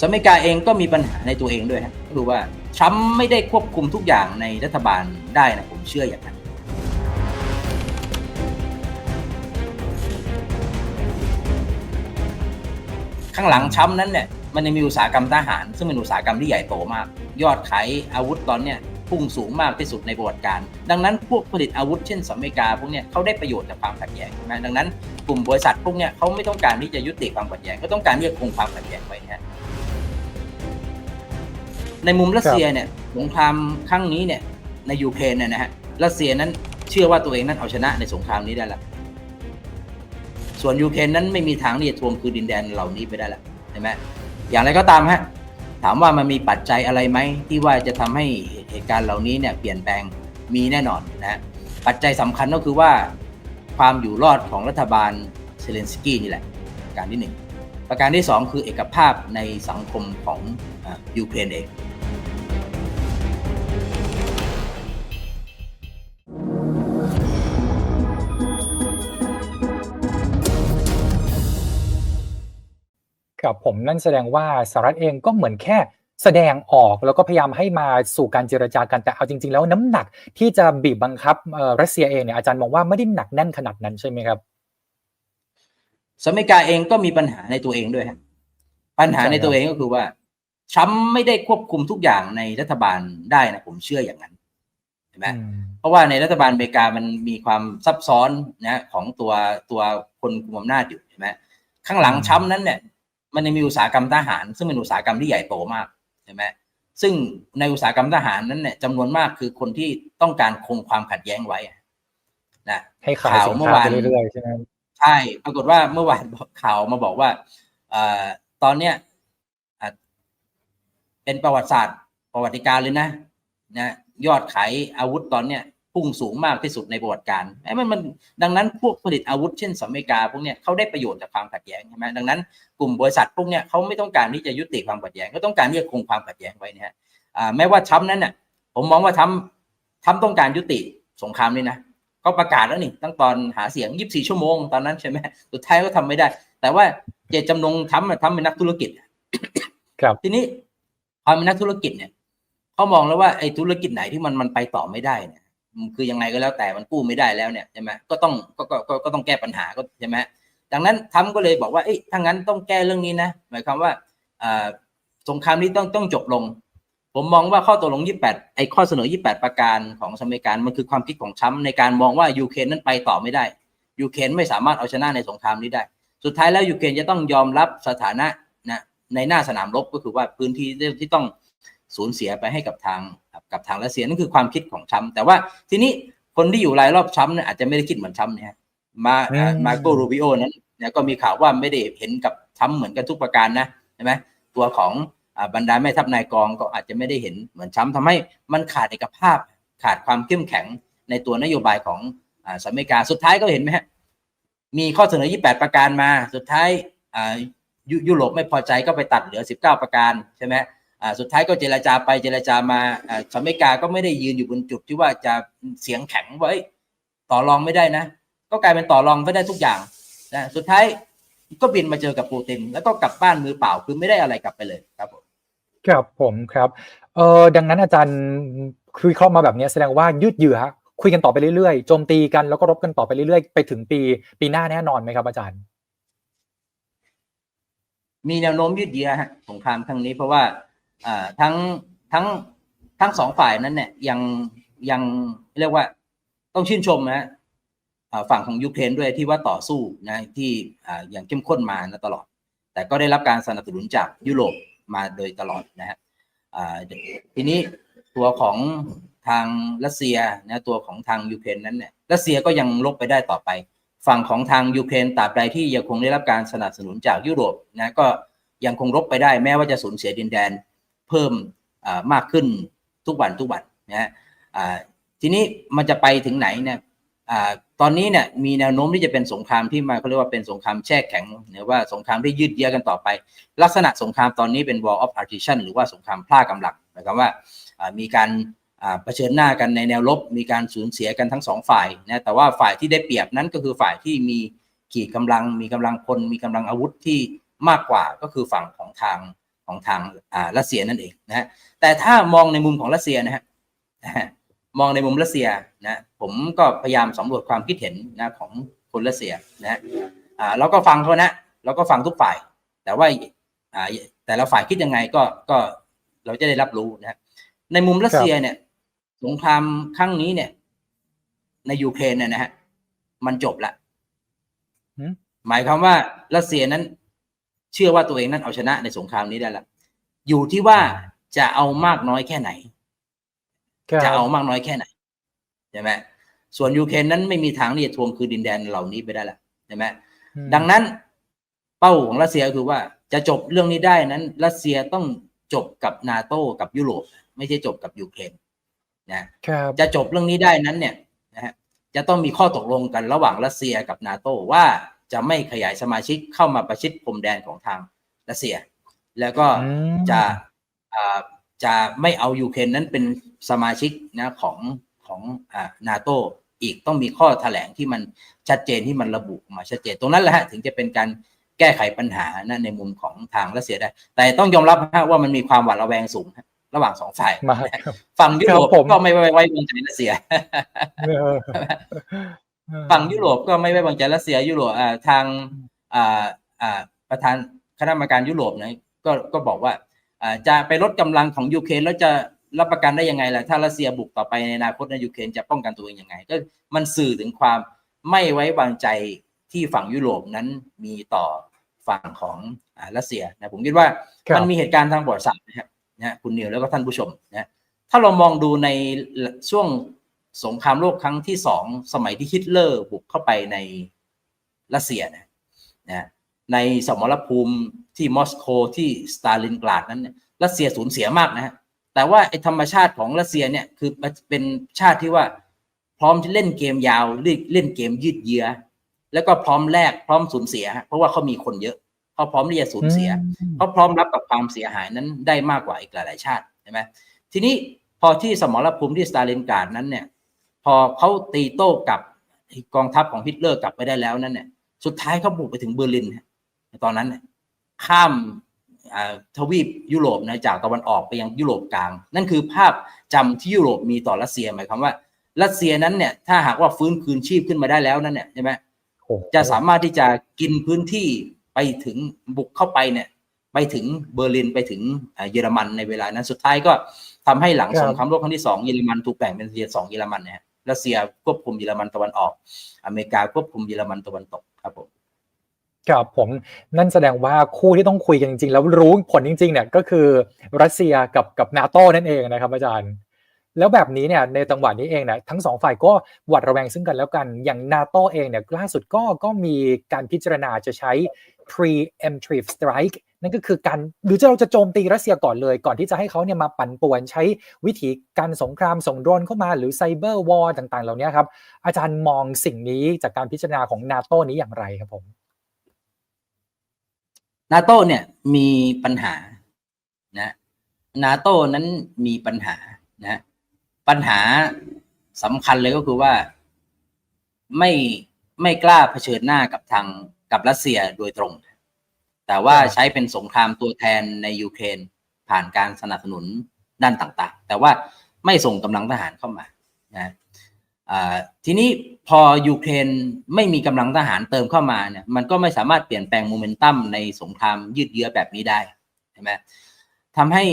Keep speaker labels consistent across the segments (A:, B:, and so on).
A: สหรัฐอเมริกาเองก็มีปัญหาในตัวเองด้วยฮะก็คือว่าทรัมป์ไม่ได้ควบคุมทุกอย่างในรัฐบาลได้นะผมเชื่ออย่างนั้นข้างหลังทรัมนั้นเนี่ยมันยังมีอุตสาหกรรมทหาร ซึ่งเป็นอุตสาหกรรมที่ใหญ่โตมาก ยอดขายอาวุธตอนเนี้ยพุ่งสูงมากที่สุดในประวัติการ ดังนั้นพวกผลิตอาวุธเช่นสหรัฐอเมริกาพวกเนี้ยเขาได้ประโยชน์จากความขัดแย้งใช่ไหมดังนั้นกลุ่มบริษัทพวกเนี้ยเขาไม่ต้องการที่จะยุติความขัดแย้งเขาต้องการที่จะคงความขัดแย้งไว้นะฮะ ในมุมรัสเซียเนี่ยสงครามครั้งนี้เนี่ยในยูเครนเนี่ยนะฮะรัสเซียนั้นเชื่อว่าตัวเองนั้นเอาชนะในสงครามนี้ได้แล้วส่วนยูเครนนั้นไม่มีทางที่จะทวงคืนดินแดนเหล่านี้ไปได้แล้วใช่ไหมอย่างไรก็ตามฮะถามว่ามันมีปัจจัยอะไรไหมที่ว่าจะทำให้เหตุการณ์เหล่านี้เนี่ยเปลี่ยนแปลงมีแน่นอนนะฮะปัจจัยสำคัญก็คือว่าความอยู่รอดของรัฐบาลเซเลนสกี้นี่แหละประการที่หนึ่งประการที่สองคือเอกภาพในสังคมของอ่ายูเครนเอง
B: ครับผมนั่นแสดงว่าสหรัฐเองก็เหมือนแค่แสดงออกแล้วก็พยายามให้มาสู่การเจรจากันแต่เอาจริง ๆ แล้วน้ำหนักที่จะบีบบังคับเอ่อรัสเซียเองเนี่ยอาจารย์มองว่าไม่ได้หนักแน่นขนาดนั้นใช่ไหมครับ
A: สหรัฐอเมริกาเองก็มีปัญหาในตัวเองด้วยฮะปัญหาในตัวเองก็คือว่าทรัมป์ไม่ได้ควบคุมทุกอย่างในรัฐบาลได้นะผมเชื่ออย่างนั้นเห็นไหม
B: อืม
A: เพราะว่าในรัฐบาลอเมริกามันมีความซับซ้อนนะของตัวตัวคนคุมอำนาจอยู่ใช่ไหมข้างหลัง
B: อืม
A: ทรัมป์นั้นเนี่ย มันยังมีอุตสาหกรรมทหาร ซึ่งเป็นอุตสาหกรรมที่ใหญ่โตมากใช่ไหมซึ่งในอุตสาหกรรมทหารนั้นเนี่ยจำนวนมากคือคนที่ต้องการคงความขัดแย้งไว้อะนะ
B: ให้ขาย
A: ข่าว
B: สิน
A: เมื่อ
B: ค้าวา
A: น
B: ไปเรื่อยๆใช่ไหม
A: ใช่ปรากฏว่าเมื่อวานข่าวมาบอกว่าเอ่อตอนเนี้ยอะเป็นประวัติศาสตร์ประวัติการเลยนะนะยอดขายอาวุธตอนเนี้ย พุ่งสูงมากที่สุดในประวัติการไอ้มันมันดังนั้นพวกผลิตอาวุธเช่นสหรัฐอเมริกาพวกเนี้ยเขาได้ประโยชน์จากความขัดแย้งใช่ไหมดังนั้นกลุ่มบริษัทพวกเนี้ยเขาไม่ต้องการที่จะยุติความขัดแย้งเขาต้องการที่จะคงความขัดแย้งไว้นะฮะอ่าแม้ว่าทรัมป์นั้นน่ะผมมองว่าทรัมป์ทรัมป์ต้องการยุติสงครามนี้นะก็ประกาศแล้วนี่ตั้งตอนหาเสียง 24 ชั่วโมงตอนนั้นใช่ไหมสุดท้ายก็ทำไม่ได้ แต่ว่าเจตจำนงทำอะทำเป็นนักธุรกิจ
B: ครับ
A: ทีนี้พอเป็นนักธุรกิจเนี่ยเขามองแล้วว่าไอ้ธุรกิจไหนที่มันมันไปต่อไม่ได้เนี่ยมัน คือยังไงก็แล้วแต่มันกู้ไม่ได้แล้วเนี่ยใช่ไหมก็ต้องก็ก็ก็ก็ต้องแก้ปัญหาก็ใช่ไหมดังนั้นทำก็เลยบอกว่าเอ้ยถ้างั้นต้องแก้เรื่องนี้นะหมายความว่าสงครามนี้ต้องต้องจบลง ผมมองว่าข้อตกลง 28 ไอ้ข้อเสนอ 28 ประการของสหรัฐอเมริกามันคือความคิดของทรัมป์ในการมองว่ายูเครนนั้นไปต่อไม่ได้ยูเครนไม่สามารถเอาชนะในสงครามนี้ได้ สุดท้ายแล้วยูเครนจะต้องยอมรับสถานะนะในหน้าสนามรบก็คือว่าพื้นที่ที่ต้องสูญเสียไปให้กับทาง กับทางรัสเซียนั่นคือความคิดของทรัมป์แต่ว่าทีนี้คนที่อยู่รายรอบทรัมป์เนี่ยอาจจะไม่ได้คิดเหมือนทรัมป์เนี่ยฮะมา
B: อืม
A: มาโกรูบิโอนั้นเนี่ยก็มีข่าวว่าไม่ได้เห็นกับทรัมป์เหมือนกันทุกประการนะใช่ไหมตัวของอ่าบรรดาแม่ทัพนายกองก็อาจจะไม่ได้เห็นเหมือนทรัมป์ทำให้มันขาดเอกภาพขาดความเข้มแข็งในตัวนโยบายของอ่าสหรัฐอเมริกาสุดท้ายก็เห็นไหมฮะมีข้อเสนอ 28 ประการมา สุดท้ายอ่ายุยุโรปไม่พอใจก็ไปตัดเหลือ 19 ประการใช่ไหมอ่า สุดท้ายก็เจรจาไปเจรจามาอ่าสหรัฐอเมริกาก็ไม่ได้ยืนอยู่บนจุดที่ว่าจะเสียงแข็งว่าเอ้ยต่อรองไม่ได้นะ ก็กลายเป็นต่อรองไม่ได้ทุกอย่างนะสุดท้ายก็บินมาเจอกับปูตินแล้วก็กลับบ้านมือเปล่าคือไม่ได้อะไรกลับไปเลยครับผม
B: ครับผมครับเออดังนั้นอาจารย์คือวิเคราะห์มาแบบนี้แสดงว่ายืดเยื้อคุยกันต่อไปเรื่อยๆโจมตีกันแล้วก็รบกันต่อไปเรื่อยๆไปถึงปีปีหน้าแน่นอนไหมครับ อาจารย์
A: มีแนวโน้มยืดเยื้อฮะสงครามครั้งนี้เพราะว่า อ่าทั้งทั้งทั้งสองฝ่ายนั้นเนี่ยยังยังเรียกว่าต้องชื่นชมนะฮะฝั่งของยูเครนด้วยที่ว่าต่อสู้นะที่ออย่างเข้มข้นมานะตลอด แต่ก็ได้รับการสนับสนุนจากยุโรปมาโดยตลอดนะฮะทีนี้ตัวของทางรัสเซียนะตัวของทางยูเครนนั้นเนี่ยรัสเซียก็ยังลบไปได้ต่อไป ฝั่งของทางยูเครนตราบใดที่ยังคงได้รับการสนับสนุนจากยุโรปนะก็ยังคงรบไปได้แม้ว่าจะสูญเสียดินแดน เพิ่มมากขึ้นทุกวันทุกวันนะฮะทีนี้มันจะไปถึงไหนเนี่ยตอนนี้เนี่ยมีแนวโน้มที่จะเป็นสงครามที่มาเขาเรียกว่าเป็นสงครามแช่แข็งหรือว่าสงครามที่ยืดเยื้อกันต่อไป ลักษณะสงครามตอนนี้เป็น war of partition หรือว่าสงครามพล่ากำลังหมายความว่ามีการเผชิญหน้ากันในแนวรบมีการสูญเสียกันทั้งสองฝ่ายนะแต่ว่าฝ่ายที่ได้เปรียบนั้นก็คือฝ่ายที่มีขีดกำลัง มีกำลังพลมีกำลังอาวุธที่มากกว่าก็คือฝั่งของทาง ของทางอ่ารัสเซียนั่นเองนะฮะแต่ถ้ามองในมุมของรัสเซียนะฮะมองในมุมรัสเซียนะผมก็พยายามสำรวจความคิดเห็นนะของคนรัสเซียนะฮะอ่าเราก็ฟังเขานะเราก็ฟังทุกฝ่าย แต่ว่าอ่าแต่ละฝ่ายคิดยังไงก็ก็เราจะได้รับรู้นะฮะในมุมรัสเซียเนี่ยสงครามครั้งนี้เนี่ย ในยูเครนเนี่ยนะฮะมันจบละ
B: หืม
A: หมายความว่ารัสเซียนั้น เชื่อว่าตัวเองนั้นเอาชนะในสงครามนี้ได้ละอยู่ที่ว่าจะเอามากน้อยแค่ไหน
B: ครับ
A: จะเอามากน้อยแค่ไหนใช่ไหมส่วนยูเครนนั้นไม่มีทางที่จะทวงคืนดินแดนเหล่านี้ไปได้ละใช่ไหม
B: อืม
A: ดังนั้น เป้าของรัสเซียก็คือว่าจะจบเรื่องนี้ได้นั้น รัสเซียต้องจบกับนาโตกับยุโรป ไม่ใช่จบกับยูเครนนะครับจะจบเรื่องนี้ได้นั้นเนี่ยนะฮะจะต้องมีข้อตกลงกันระหว่างรัสเซียกับนาโตว่า จะไม่ขยายสมาชิกเข้ามาประชิดพรมแดนของทางรัสเซีย แล้วก็
B: อืม
A: จะอ่าจะไม่เอายูเครนนั้นเป็นสมาชิกนะของของอ่านาโตอีกต้องมีข้อแถลงที่มันชัดเจนที่มันระบุออกมาชัดเจนตรงนั้นแหละฮะถึงจะเป็นการแก้ไขปัญหานะในมุมของทางรัสเซียได้ แต่ต้องยอมรับฮะว่ามันมีความหวาดระแวงสูงฮะระหว่างสองฝ่าย
B: มากครับ
A: ฝั่งยุโรป
B: ครับผม
A: ก็ไม่ไว้ไว้วางใจรัสเซีย
B: เออ
A: ฝั่งยุโรปก็ไม่ไว้วางใจรัสเซียยุโรปอ่าทางอ่าอ่าประธานคณะกรรมการยุโรปนะก็ก็บอกว่าอ่าจะไปลดกำลังของยูเครนแล้วจะรับประกันได้ยังไงล่ะถ้ารัสเซียบุกต่อไปในอนาคตในยูเครนจะป้องกันตัวเองยังไง ก็มันสื่อถึงความไม่ไว้วางใจที่ฝั่งยุโรปนั้นมีต่อฝั่งของอ่ารัสเซียนะผมคิดว่า
B: ครับ
A: มันมีเหตุการณ์ทางประวัติศาสตร์นะครับนะฮะคุณนิวแล้วก็ท่านผู้ชมนะฮะถ้าเรามองดูในช่วง สงครามโลกครั้งที่สองสมัยที่ฮิตเลอร์บุกเข้าไปในรัสเซียนะนะในสมรภูมิที่มอสโกที่สตาลินกราดนั้นเนี่ยรัสเซียสูญเสียมากนะฮะแต่ว่าไอ้ธรรมชาติของรัสเซียเนี่ยคือเป็นชาติที่ว่าพร้อมจะเล่นเกมยาวเล่นเล่นเกมยืดเยื้อแล้วก็พร้อมแลกพร้อมสูญเสียฮะเพราะว่าเขามีคนเยอะเขาพร้อมที่จะสูญเสียเขาพร้อมรับกับความเสียหายนั้นได้มากกว่าอีกหลายๆชาติใช่ไหมทีนี้พอที่สมรภูมิที่สตาลินกราดนั้นเนี่ย พอเขาตีโต้กับกองทัพของฮิตเลอร์กลับไปได้แล้วนั้นเนี่ยสุดท้ายเขาบุกไปถึงเบอร์ลินฮะตอนนั้นเนี่ยข้ามอ่าทวีปยุโรปนะจากตะวันออกไปยังยุโรปกลาง นั่นคือภาพจำที่ยุโรปมีต่อรัสเซียหมายความว่า รัสเซียนั้นเนี่ยถ้าหากว่าฟื้นคืนชีพขึ้นมาได้แล้วนั้นเนี่ยใช่ไหม
B: โอ้โห
A: จะสามารถที่จะกินพื้นที่ไปถึงบุกเข้าไปเนี่ยไปถึงเบอร์ลินไปถึงอ่าเยอรมันในเวลานั้นสุดท้ายก็ทำให้หลัง
B: ครับ
A: สงครามโลกครั้งที่สองเยอรมันถูกแบ่งเป็นเยอสองเยอรมันเนี่ย รัสเซียควบคุมเยอรมันตะวันออก อเมริกาควบคุมเยอรมันตะวันตกครับผม
B: ครับผมนั่นแสดงว่าคู่ที่ต้องคุยกันจริงๆ แล้วรู้ผลจริงๆเนี่ยก็คือรัสเซียกับกับนาโตนั่นเองนะครับอาจารย์ แล้วแบบนี้เนี่ยในจังหวะนี้เองเนี่ยทั้งสองฝ่ายก็หวัดระแวงซึ่งกันแล้วกันอย่างนาโตเองเนี่ยล่าสุดก็ก็มีการพิจารณาจะใช้ preemptive strike นั่นก็คือการหรือจะเราจะโจมตีรัสเซียก่อนเลย ก่อนที่จะให้เขาเนี่ยมาปั่นป่วนใช้วิธีการสงครามส่งโดรนเข้ามาหรือไซเบอร์วอร์ต่างๆ เหล่านี้ครับ อาจารย์มองสิ่งนี้จากการพิจารณาของนาโตนี้อย่างไรครับผม
A: นาโตเนี่ยมีปัญหานะนาโตนั้นมีปัญหานะปัญหาสำคัญเลยก็คือว่าไม่ไม่กล้าเผชิญหน้ากับทาง กับรัสเซียโดยตรง แต่ว่า
B: ครับ
A: ใช้เป็นสงครามตัวแทนในยูเครนผ่านการสนับสนุนด้านต่างๆ แต่ว่าไม่ส่งกำลังทหารเข้ามานะอ่าทีนี้พอยูเครนไม่มีกำลังทหารเติมเข้ามาเนี่ยมันก็ไม่สามารถเปลี่ยนแปลงโมเมนตัมในสงครามยืดเยื้อแบบนี้ได้ใช่ไหมทำให้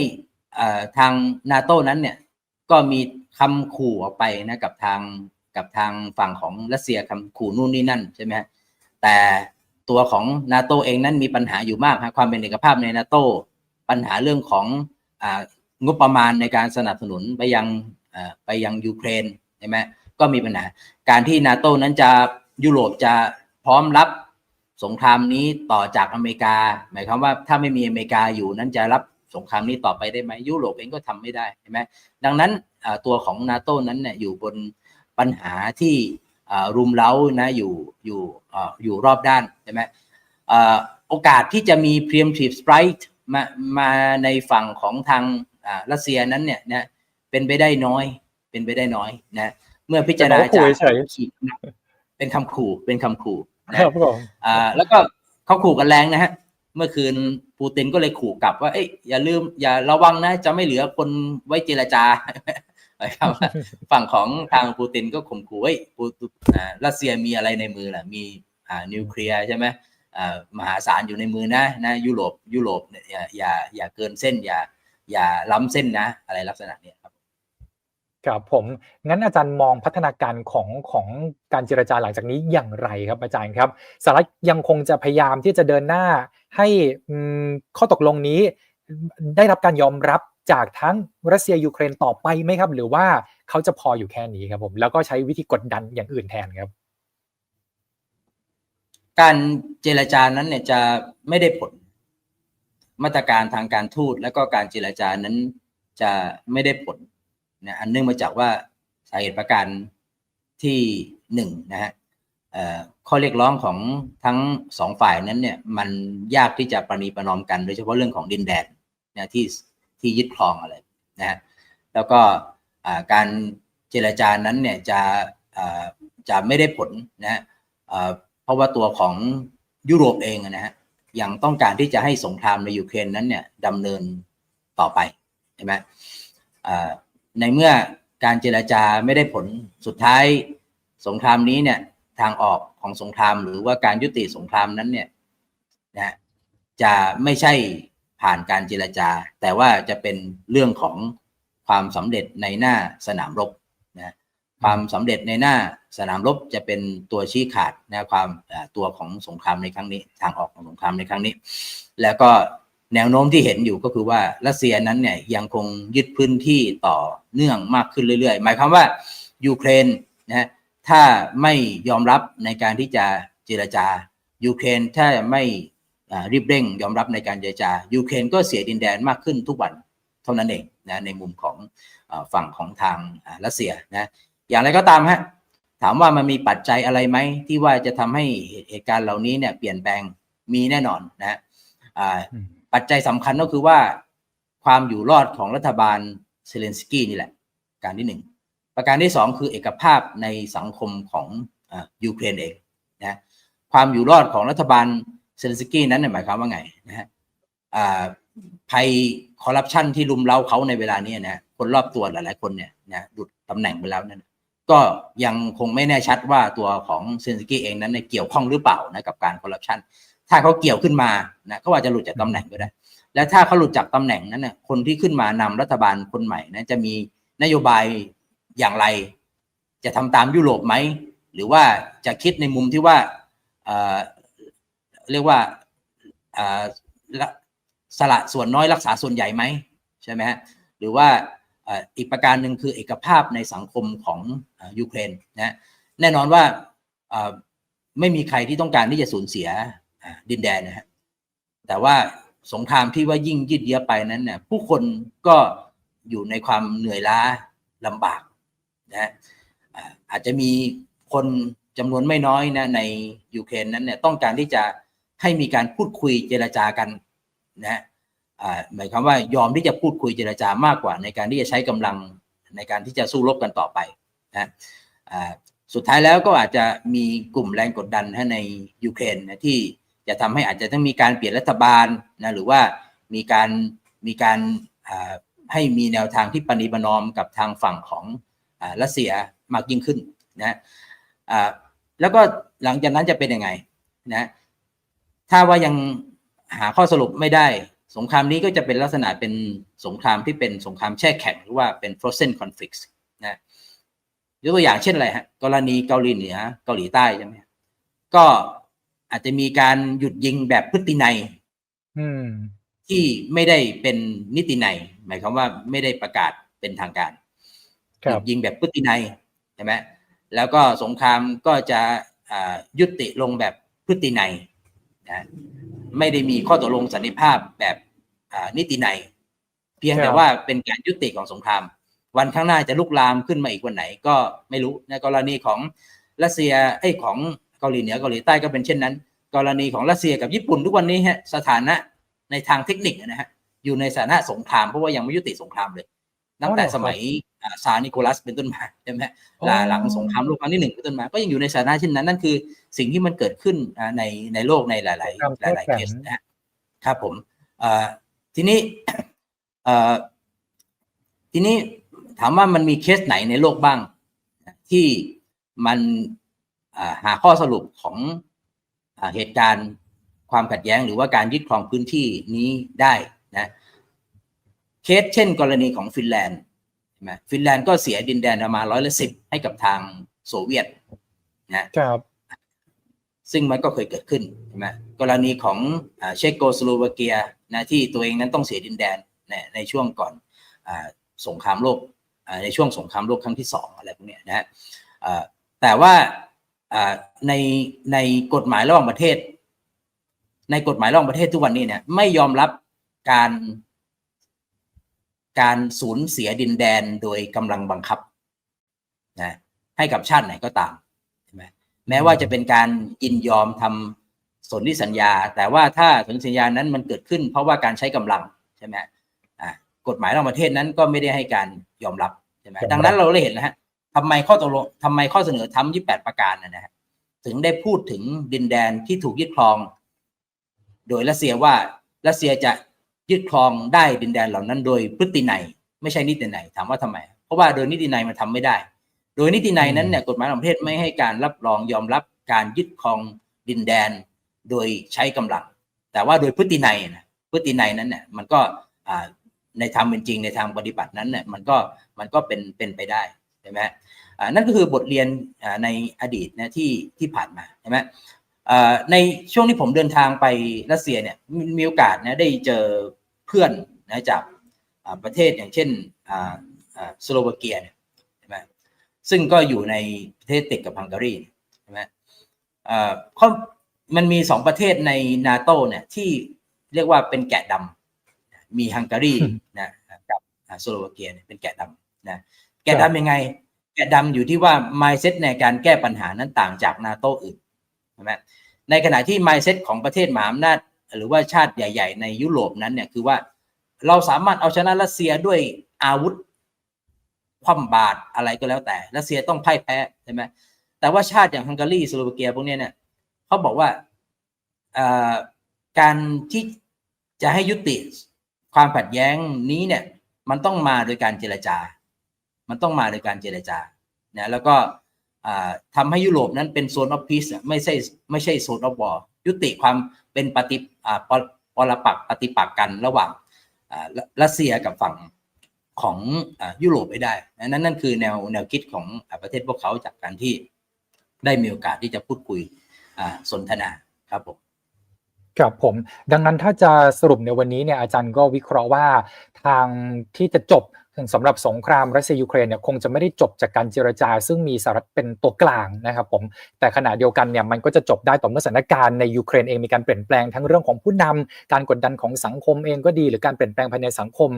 A: อ่าทางนาโตนั้นเนี่ยก็มีคำขู่ออกไปนะกับทางกับทางฝั่งของรัสเซียคำขู่นู่นนี่นั่นใช่ไหมฮะแต่ ตัวของนาโตเองนั้นมีปัญหาอยู่มากฮะความเป็นเอกภาพในนาโตปัญหาเรื่องขององบประมาณในการสนับสนุนไปยังไปยังยูเครนใช่ไหมก็มีปัญหา การที่นาโตนั้นจะยุโรปจะพร้อมรับสงครามนี้ต่อจากอเมริกา หมายความว่าถ้าไม่มีอเมริกาอยู่นั้นจะรับสงครามนี้ต่อไปได้ไหมยุโรปเองก็ทำไม่ได้ใช่ไหมดังนั้นตัวของนาโตนั้นเนี่ยอยู่บนปัญหาที่ รุมเร้านะอยู่อยู่อ่าอยู่รอบด้านใช่ไหมอ่าโอกาสที่จะมี preemptive strike มามาในฝั่งของทางอ่ารัสเซียนั้นเนี่ยนะเป็นไปได้น้อย เป็นไปได้น้อยนะเมื่อพิจารณา
B: เป็นคำขู่
A: จาก
B: เฉย
A: ขีดเป็นคำขู่เป็นคำขู่นะ
B: ครับผม
A: อ่าแล้วก็เขาขู่กันแรงนะฮะเมื่อคืนปูปูตินก็เลยขู่กลับว่าเอ้ยอย่าลืมอย่าระวังนะ จะไม่เหลือคนไว้เจรจา นะครับว่าฝั่งของทางปูตินก็ข่มขู่เฮ้ยปูอ่ารัสเซียมีอะไรในมือล่ะมีอ่านิวเคลียร์ใช่ไหมอ่ามหาศาลอยู่ในมือนะนะยุโรปยุโรปเนี่ยอย่าอย่าอย่าเกินเส้นอย่าอย่าล้ำเส้นนะ อะไรลักษณะเนี้ยครับ
B: ครับผมงั้นอาจารย์มองพัฒนาการของของการเจรจาหลังจากนี้อย่างไรครับอาจารย์ครับสหรัฐยังคงจะพยายามที่จะเดินหน้าให้อืมข้อตกลงนี้ได้รับการยอมรับ จากทั้งรัสเซียยูเครนต่อไปไหมครับ หรือว่าเขาจะพออยู่แค่นี้ครับผม แล้วก็ใช้วิธีกดดันอย่างอื่นแทนครับ
A: การเจรจานั้นเนี่ยจะไม่ได้ผล มาตรการทางการทูตและก็การเจรจานั้นจะไม่ได้ผลนะอันเนื่องมาจากว่าสาเหตุประการที่หนึ่งนะฮะข้อเรียกร้องของทั้งสองฝ่ายนั้นเนี่ยมันยากที่จะประนีประนอมกัน โดยเฉพาะเรื่องของดินแดนนะที่ ที่ยึดครองอะไรนะฮะแล้วก็การเจรจานั้นเนี่ยจะจะไม่ได้ผลนะฮะเพราะว่าตัวของยุโรปเองนะฮะยังต้องการที่จะให้สงครามในยูเครนนั้นเนี่ยดำเนินต่อไปใช่ไหมในเมื่อการเจรจาไม่ได้ผลสุดท้ายสงครามนี้เนี่ยทางออกของสงครามหรือว่าการยุติสงครามนั้นเนี่ยนะฮะจะไม่ใช่ ผ่านการเจรจา แต่ว่าจะเป็นเรื่องของความสำเร็จในหน้าสนามรบนะความสำเร็จในหน้าสนามรบจะเป็นตัวชี้ขาดนะความตัวของสงครามในครั้งนี้ ทางออกของสงครามในครั้งนี้ แล้วก็แนวโน้มที่เห็นอยู่ก็คือว่ารัสเซียนั้นเนี่ยยังคงยึดพื้นที่ต่อเนื่องมากขึ้นเรื่อยๆ หมายความว่ายูเครนนะถ้าไม่ยอมรับในการที่จะเจรจายูเครนถ้าไม่ รีบเร่งยอมรับในการเจรจายูเครนก็เสียดินแดนมากขึ้นทุกวันเท่านั้นเองนะในมุมของอาฝั่งของทางอ่ารัสเซียนะอย่างไรก็ตามฮะถามว่ามันมีปัจจัยอะไรไหมที่ว่าจะทำให้เหตุการณ์เหล่านี้เนี่ยเปลี่ยนแปลงมีแน่นอนนะฮะอ่า
B: อืม
A: ปัจจัยสำคัญก็คือว่าความอยู่รอดของรัฐบาลเซเลนสกี้นี่แหละ การที่หนึ่งประการที่สองคือเอกภาพในสังคมของอายูเครนเองนะความอยู่รอดของรัฐบาล เซเลนสกี้นั้นหมายความว่าไงนะฮะภัยคอร์รัปชันที่ลุมเล้าเขาในเวลานี้นะคนรอบตัวหลายๆคนเนี่ยนะหลุดตำแหน่งไปแล้วนั่นก็ยังคงไม่แน่ชัดว่าตัวของเซนสกี้เองนั้นเนี่ยเกี่ยวข้องหรือเปล่านะกับการคอร์รัปชันถ้าเขาเกี่ยวขึ้นมานะเขาอาจจะหลุดจากตำแหน่งก็ได้ และถ้าเขาหลุดจากตำแหน่งนั้นนี่ยคนที่ขึ้นมานำรัฐบาลคนใหม่นะจะมีนโยบายอย่างไร จะทำตามยุโรปไหมหรือว่าจะคิดในมุมที่ว่า เรียกว่าละสละส่วนน้อยรักษาส่วนใหญ่ไหมใช่ไหมฮะหรือว่าอีกประการหนึ่งคือเอกภาพในสังคมของยูเครนนะแน่นอนว่าไม่มีใครที่ต้องการที่จะสูญเสียดินแดนนะฮะแต่ว่าสงครามที่ว่ายิ่งยืดเยื้อไปนั้นเนี่ยผู้คนก็อยู่ในความเหนื่อยล้าลำบากนะฮะอาจจะมีคนจำนวนไม่น้อยนะในยูเครนนั้นเนี่ยต้องการที่จะ ให้มีการพูดคุยเจรจากันนะหมายความว่ายอมที่จะพูดคุยเจรจามากกว่า ในการที่จะใช้กำลังในการที่จะสู้รบกันต่อไปนะสุดท้ายแล้วก็อาจจะมีกลุ่มแรงกดดันในยูเครนนะที่จะทำให้อาจจะต้องมีการเปลี่ยนรัฐบาลนะหรือว่ามีการมีการให้มีแนวทางที่ปณิปนอมกับทางฝั่งของรัสเซียมากยิ่งขึ้นนะแล้วก็หลังจากนั้นจะเป็นยังไงนะ ถ้าว่ายังหาข้อสรุปไม่ได้ สงครามนี้ก็จะเป็นลักษณะเป็นสงครามที่เป็นสงครามแช่แข็งหรือว่าเป็น frozen conflict นะยกตัวอย่างเช่นอะไรฮะกรณีเกาหลีเหนือเกาหลีใต้ใช่ไหมก็อาจจะมีการหยุดยิงแบบพฤตินัย
B: อืม
A: ที่ไม่ได้เป็นนิตินัยหมายความว่าไม่ได้ประกาศเป็นทางการ
B: ค
A: ห
B: รั
A: ยุ
B: บ
A: ดยิงแบบพฤตินัยใช่ไหมแล้วก็สงครามก็จะอ่ายุติลงแบบพฤตินัย นะไม่ได้มีข้อตกลงสันติภาพแบบอ่านิตินัยเพียงแต่ว่าเป็นการยุติของสงคราม วันข้างหน้าจะลุกลามขึ้นมาอีกวันไหน ก็ไม่รู้ในกรณีของรัสเซียไอ้ยของเกาหลีเหนือเกาหลีใต้ก็เป็นเช่นนั้น กรณีของรัสเซียกับญี่ปุ่นทุกวันนี้ฮะสถานะในทางเทคนิคนะฮะอยู่ในสถานะสงครามเพราะว่ายังไม่ยุติสงครามเลย ตั้งแต่สมัยอ่าซาร์นิโคลัสเป็นต้นมาใช่ไหมฮะ
B: อ๋อ
A: หลังสงครามโลกครั้งที่หนึ่งเป็นต้นมาก็ยังอยู่ในสถานะเช่นนั้นนั่นคือสิ่งที่มันเกิดขึ้นอ่าในในโลกในหลาย
B: ความ
A: ๆหลายๆ
B: แข็
A: เค
B: ง
A: สนะฮะครับผมอ่าทีนี้เอ่อทีนี้ถามว่ามันมีเคสไหนในโลกบ้าง ที่มันอ่าหาข้อสรุปของอาเหตุการณ์ความขัดแย้งหรือว่าการยึดครองพื้นที่นี้ได้นะ เคสเช่นกรณีของฟินแลนด์ใช่ไหมฟินแลนด์ก็เสียดินแดนประมาณร้อยละสิบให้กับทางโซเวียตนะครับซึ่งมันก็เคยเกิดขึ้นใช่ไหมกรณีของอ่าเชโกสโลวาเกียนะที่ตัวเองนั้นต้องเสียดินแดนในในช่วงก่อนอาสงครามโลกอ่าในช่วงสงครามโลกครั้งที่สองอะไรพวกเนี้ยนะฮะอ่าแต่ว่าอ่าในในกฎหมายระหว่างประเทศ ในกฎหมายระหว่างประเทศทุกวันนี้เนี่ยไม่ยอมรับการ การสูญเสียดินแดนโดยกำลังบังคับนะให้กับชาติไหนก็ตามใช่ไหมแม้ว่าจะเป็นการยินยอมทำสนธิสัญญา แต่ว่าถ้าสนธิสัญญานั้นมันเกิดขึ้น เพราะว่าการใช้กำลังใช่ไหมอ่ากฎหมายระหว่างประเทศนั้นก็ไม่ได้ให้การยอมรับใช่ไหม
B: ยอมรับ
A: ดังนั้นเราเลยเห็นนะฮะทำไมข้อตกลงทำไมข้อเสนอทำยี่แปดประการนะนะฮะถึงได้พูดถึงดินแดนที่ถูกยึดครอง โดยรัสเซียว่ารัสเซียจะ ยึดครองได้ดินแดนเหล่านั้น โดยพฤตินัยไม่ใช่นิตินัยถามว่าทำไม เพราะว่าโดยนิตินัยมันทำไม่ได้ โดยนิตินัยนั้นเนี่ยกฎหมายของประเทศไม่ให้การรับรองยอมรับการยึดครองดินแดน โดยใช้กำลัง แต่ว่าโดยพฤตินัยนะพฤตินัยนั้นเนี่ยมันก็ในทางเป็นจริงในทางปฏิบัตินั้นเนี่ยมันก็มันก็เป็นเป็นไปได้ใช่ไหมนั่นก็คือบทเรียนในอดีตนะที่ที่ผ่านมาใช่ไหม ในช่วงที่ผมเดินทางไปรัสเซียเนี่ยมีมีโอกาสนะได้เจอเพื่อนนะจากอ่าประเทศอย่างเช่นอ่าอ่าสโลวาเกียเนี่ยใช่ไหมซึ่งก็อยู่ในประเทศติดกับฮังการีใช่ไหมเอ่อข้อมันมีสองประเทศในนาโตเนี่ยที่เรียกว่าเป็นแกะดำมีฮังการีนะกับอ่าสโลวาเกียเนี่ยเป็นแกะดำนะแกะดำยังไง แกะดำอยู่ที่ว่า mindset ในการแก้ปัญหานั้นต่างจากนาโตอื่นใช่ไหม ในขณะที่ mindset ของประเทศมหาอำนาจหรือว่าชาติใหญ่ ๆ ในยุโรปนั้นเนี่ยคือว่าเราสามารถเอาชนะรัสเซียด้วยอาวุธคว่ำบาตรอะไรก็แล้วแต่รัสเซียต้องพ่ายแพ้ใช่ไหมแต่ว่าชาติอย่างฮังการีสโลวาเกียพวกนี้เนี่ยเขาบอกว่าการที่จะให้ยุติความขัดแย้งนี้เนี่ยมันต้องมาโดยการเจรจา มันต้องมาโดยการเจรจานะแล้วก็ ทำให้ยุโรปนั้นเป็นโซนออฟพีซไม่ใช่ไม่ใช่โซนออฟวอร์ยุติความเป็นปฏิอ่าปรปรปักปฏิปักษ์กันระหว่างรัสเซียกับฝั่งของอยุโรปไปได้นั่นนั่นคือแนวแนวคิดของอประเทศพวกเขาจากการที่ได้มีโอกาสที่จะพูดคุยสนทนาครับผม
B: ครับผม ดังนั้นถ้าจะสรุปในวันนี้เนี่ยอาจารย์ก็วิเคราะห์ว่าทางที่จะจบ สำหรับสงครามรัสเซียยูเครนเนี่ยคงจะไม่ได้จบจากการเจรจา ซึ่งมีสหรัฐเป็นตัวกลางนะครับผมแต่ขณะเดียวกันเนี่ยมันก็จะจบได้ต่อเมื่อสถานการณ์ในยูเครนเองมีการเปลี่ยนแปลงทั้งเรื่องของผู้นำการกดดันของสังคมเองก็ดี หรือการเปลี่ยนแปลงภายในสังคม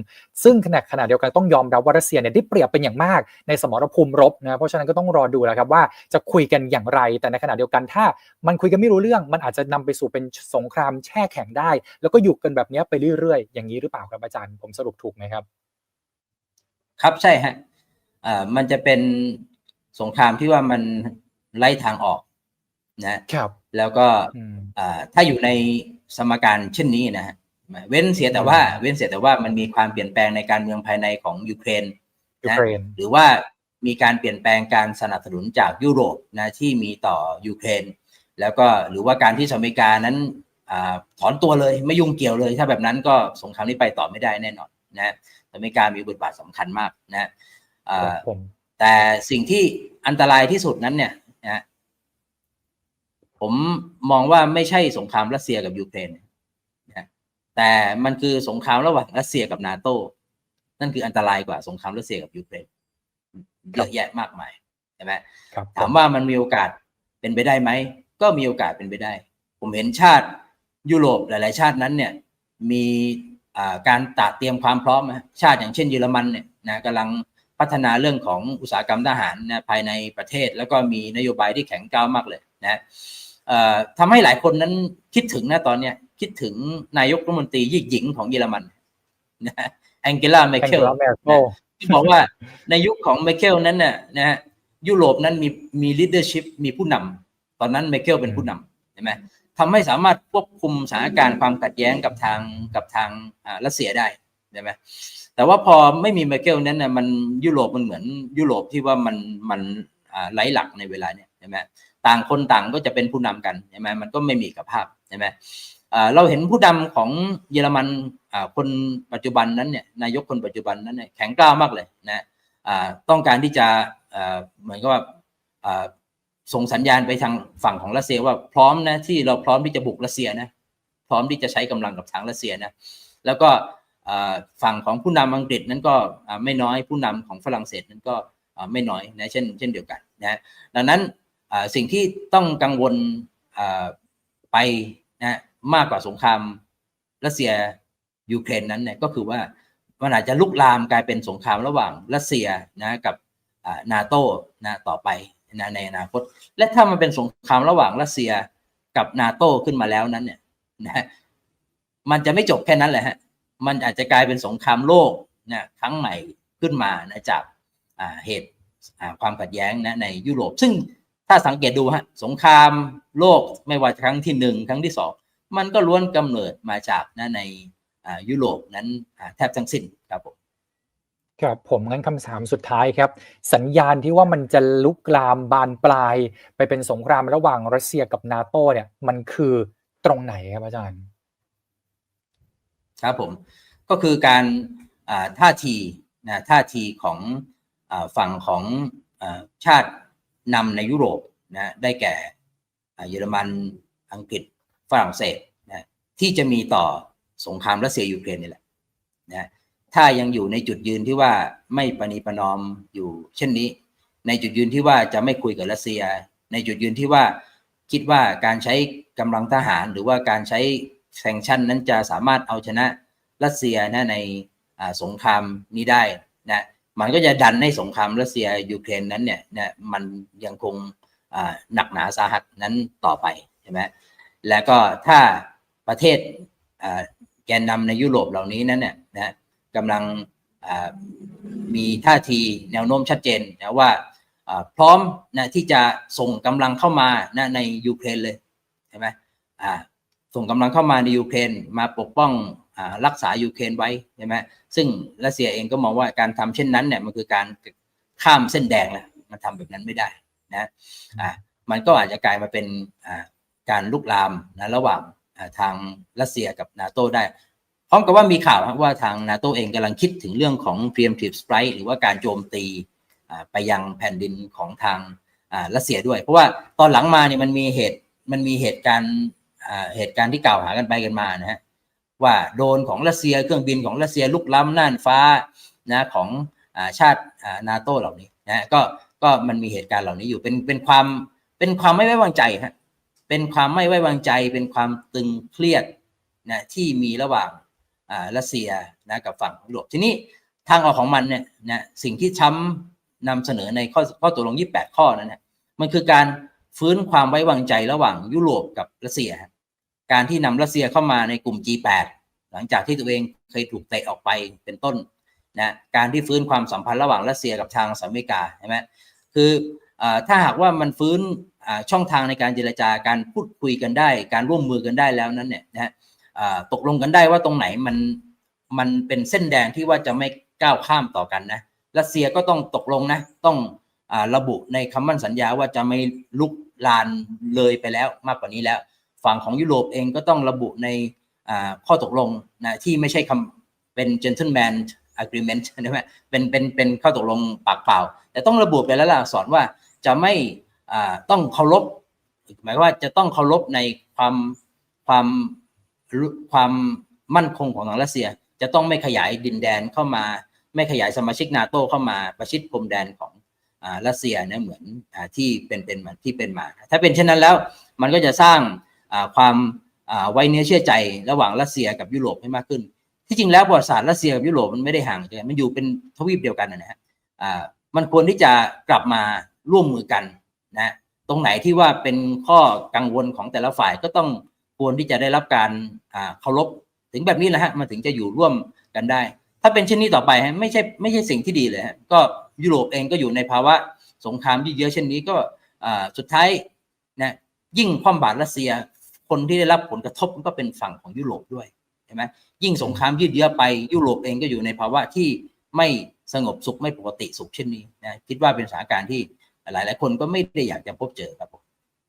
B: ซึ่งขณะขณะเดียวกันต้องยอมรับว่ารัสเซียเนี่ยได้เปรียบเป็นอย่างมากในสมรภูมิรบนะเพราะฉะนั้นก็ต้องรอดูแหละครับว่าจะคุยกันอย่างไร แต่ในขณะเดียวกันถ้า มันคุยกันไม่รู้เรื่อง มันอาจจะนำไปสู่เป็นสงครามแช่แข็งได้ แล้วก็อยู่กันแบบนี้ไปเรื่อยๆ อย่างนี้หรือเปล่าครับอาจารย์ผมสรุปถูกไหมครับ
A: ครับใช่ฮะอ่ามันจะเป็นสงครามที่ว่ามันไล่ทางออกนะ
B: ครับ
A: แล้วก็
B: อืม
A: อ่าถ้าอยู่ในสมการเช่นนี้นะฮะเว้นเสียแต่ว่า เว้นเสียแต่ว่ามันมีความเปลี่ยนแปลงในการเมืองภายในของยูเครน
B: ยู
A: นะ
B: เครน
A: หรือว่ามีการเปลี่ยนแปลงการสนับสนุนจากยุโรปนะที่มีต่อยูเครน แล้วก็หรือว่าการที่สหรัฐอเมริกานั้นอาถอนตัวเลยไม่ยุ่งเกี่ยวเลย ถ้าแบบนั้นก็สงครามนี้ไปต่อไม่ได้แน่นอนนะสหรัฐ อเมริกามีบทบาทสำคัญมากนะอ่า
B: ผม
A: แต่สิ่งที่อันตรายที่สุดนั้นเนี่ยนะฮะผมมองว่าไม่ใช่สงครามรัสเซียกับยูเครนนะแต่มันคือสงครามระหว่างรัสเซียกับนาโตนั่นคืออันตรายกว่าสงครามรัสเซียกับยูเครนเยอะแยะมากมายใช่ไหม
B: ครับ
A: ถามว่ามันมีโอกาสเป็นไปได้ไหมก็มีโอกาสเป็นไปได้ ผมเห็นชาติยุโรปหลาย ๆ ชาตินั้นเนี่ยมีอ่า การตัดเตรียมความพร้อมนะชาติอย่างเช่นเยอรมันเนี่ยนะกำลังพัฒนาเรื่องของอุตสาหกรรมทหารนะภายในประเทศ แล้วก็มีนโยบายที่แข็งก้าวมากเลยนะเอ่อทำให้หลายคนนั้นคิดถึงนะตอนเนี้ยคิดถึงนายกรัฐมนตรีหญิงของเยอรมันนะแองเกลาเม
B: แอง
A: เคิ
B: เก
A: ล
B: ลาเมโก
A: ที่บอกว่าในยุคของไมเคิลนั้นน่ะนะฮะยุโรปนั้นมีมี leadership มีผู้นำตอนนั้นไมเคิลเป็นผู้นำใช่ไหม ทำให้สามารถควบคุมสถานการณ์ความขัดแย้งกับทางกับทางอ่ารัสเซียได้ใช่ไหมแต่ว่าพอไม่มีไมเคิลนั้นนะมันยุโรปมันเหมือนยุโรปที่ว่ามันมันอ่าไร้หลักในเวลาเนี้ยใช่ไหมต่างคนต่างก็จะเป็นผู้นำกันใช่ไหมมันก็ไม่มีเอกภาพใช่ไหมอ่าเราเห็นผู้นำของเยอรมันอ่าคนปัจจุบันนั้นเนี่ยนายกคนปัจจุบันนั้นเนี่ยแข็งกล้ามากเลยนะอ่าต้องการที่จะอ่าเหมือนกับอ่า ส่งสัญญาณไปทางฝั่งของรัสเซียว่าพร้อมนะที่เราพร้อมที่จะบุกรัสเซียนะพร้อมที่จะใช้กำลังกับทางรัสเซียนะแล้วก็ฝั่งของผู้นำอังกฤษนั้นก็ไม่น้อยผู้นำของฝรั่งเศสนั้นก็ไม่น้อยนะเช่นเช่นเดียวกันนะดังนั้นสิ่งที่ต้องกังวลไปนะมากกว่าสงครามรัสเซียยูเครนนั้นเนี่ยก็คือว่ามันอาจจะลุกลามกลายเป็นสงครามระหว่างรัสเซียนะกับนาโตนะต่อไปนะในอนาคต และถ้ามันเป็นสงครามระหว่างรัสเซียกับนาโตขึ้นมาแล้วนั้นเนี่ยนะมันจะไม่จบแค่นั้นแหละฮะมันอาจจะกลายเป็นสงครามโลกนะครั้งใหม่ขึ้นมานะจากเหตุความขัดแย้งนะในยุโรป ซึ่งถ้าสังเกตดูฮะสงครามโลกไม่ว่าครั้งที่หนึ่งครั้งที่สองมันก็ล้วนกำเนิดมาจากนะในยุโรปนั้นแทบทั้งสิ้นครับผม
B: ครับผมงั้นคำถามสุดท้ายครับ สัญญาณที่ว่ามันจะลุกลามบานปลาย ไปเป็นสงครามระหว่างรัสเซียกับนาโตเนี่ยมันคือตรงไหนครับอาจารย์
A: ครับผมก็คือการท่าทีนะท่าทีของอฝั่งของอชาตินำในยุโรปนะได้แก่เยอรมันอังกฤษฝรั่งเศสนะที่จะมีต่อสงครามรัสเซียยูเครนนี่แหละนะ ถ้ายังอยู่ในจุดยืนที่ว่าไม่ประนีประนอมอยู่ เช่นนี้ ในจุดยืนที่ว่าจะไม่คุยกับรัสเซีย ในจุดยืนที่ว่าคิดว่าการใช้กำลังทหาร หรือว่าการใช้แซงชั่นนั้นจะสามารถเอาชนะรัสเซียนะในสงครามนี้ได้นะมันก็จะดันให้สงครามรัสเซียยูเครนนั้นเนี่ยนะมันยังคงหนักหนาสาหัสนั้นต่อไปใช่ไหมแล้วก็ถ้าประเทศแกนนำในยุโรปเหล่านี้นั้นเนี่ย กำลังมีท่าทีแนวโน้มชัดเจนนะว่าพร้อมนะที่จะส่งกำลังเข้ามานะในยูเครนเลยใช่ไหมส่งกำลังเข้ามาในยูเครนมาปกป้องอรักษายูเครนไว้ใช่ไหมซึ่งรัสเซียเองก็มองว่าการทำเช่นนั้นเนี่ยมันคือการข้ามเส้นแดงแล้วมันทำแบบนั้นไม่ได้นะอ่ามันก็อาจจะกลายมาเป็นการลุกลามนะระหว่างทางรัสเซียกับนาโตได้ พร้อมกับว่ามีข่าวครับว่าทางนาโตเองกำลังคิดถึงเรื่องของ preemptive strike หรือว่าการโจมตีไปยังแผ่นดินของทางรัสเซียด้วย เพราะว่าตอนหลังมาเนี่ยมันมีเหตุมันมีเหตุการณ์เหตุการณ์ที่กล่าวหากันไปกันมานะฮะว่าโดนของรัสเซียเครื่องบินของรัสเซียลุกล้ำน่านฟ้านะของอชาตินาโตเหล่านี้นะก็ก็มันมีเหตุการณ์เหล่านี้อยู่เป็นเป็นความเป็นความไม่ไว้วางใจฮะเป็นความไม่ไว้วางใจ เป็นความตึงเครียดนะที่มีระหว่าง อ่ารัสเซียนะกับฝั่งยุโรปทีนี้ทางออกของมันเนี่ยนะสิ่งที่ช้ำนำเสนอในข้อข้อตกลง 28 ข้อนั้นนะมันคือการฟื้นความไว้วางใจระหว่างยุโรปกับรัสเซีย การที่นำรัสเซียเข้ามาในกลุ่ม G8 หลังจากที่ตัวเองเคยถูกเตะออกไปเป็นต้นนะการที่ฟื้นความสัมพันธ์ระหว่างรัสเซียกับทางสหรัฐอเมริกาใช่ไหมคืออาถ้าหากว่ามันฟื้นอ่าช่องทางในการเจรจาการพูดคุยกันได้ การร่วมมือกันได้แล้วนั้นเนี่ยนะฮะ ตกลงกันได้ว่าตรงไหนมันมันเป็นเส้นแดงที่ว่าจะไม่ก้าวข้ามต่อกันนะรัสเซียก็ต้องตกลงนะต้องอาระบุในคำมั่นสัญญาว่าจะไม่ลุกลานเลยไปแล้วมากกว่านี้แล้ว ฝั่งของยุโรปเองก็ต้องระบุในข้อตกลงนะที่ไม่ใช่คำเป็น gentleman agreement ใช่ไหมเป็นเป็นเป็นข้อตกลงปากเปล่า แต่ต้องระบุไปแล้วล่ะสอนว่าจะไม่ต้องเคารพหมายว่าจะต้องเคารพในความความ ความมั่นคงของทางรัสเซีย จะต้องไม่ขยายดินแดนเข้ามา ไม่ขยายสมาชิกนาโตเข้ามาประชิดพรมแดนของรัสเซียเนี่ยเหมือนอที่เป็นเป็นมาที่เป็นมา ถ้าเป็นเช่นนั้นแล้วมันก็จะสร้างความไว้เนื้อเชื่อใจระหว่างรัสเซียกับยุโรปให้มากขึ้น ที่จริงแล้วประวัติศาสตร์รัสเซียกับยุโรปมันไม่ได้ห่างกันมันอยู่เป็นทวีปเดียวกันนะฮะมันควรที่จะกลับมาร่วมมือกันนะตรงไหนที่ว่าเป็นข้อกังวลของแต่ละฝ่ายก็ต้อง ควรที่จะได้รับการเคารพถึงแบบนี้แหละฮะมันถึงจะอยู่ร่วมกันได้ ถ้าเป็นเช่นนี้ต่อไปฮะไม่ใช่ไม่ใช่สิ่งที่ดีเลยฮะก็ยุโรปเองก็อยู่ในภาวะสงครามยืดเยื้อเช่นนี้ก็สุดท้ายนะยิ่งคว่ำบาตรรัสเซียคนที่ได้รับผลกระทบก็เป็นฝั่งของยุโรปด้วยใช่ไหมยิ่งสงครามยืดเยื้อไปยุโรปเองก็อยู่ในภาวะที่ไม่สงบสุขไม่ปกติสุขเช่นนี้นะคิดว่าเป็นสถานการณ์ที่หลาย ๆ คนก็ไม่ได้อยากจะพบเจอครับผม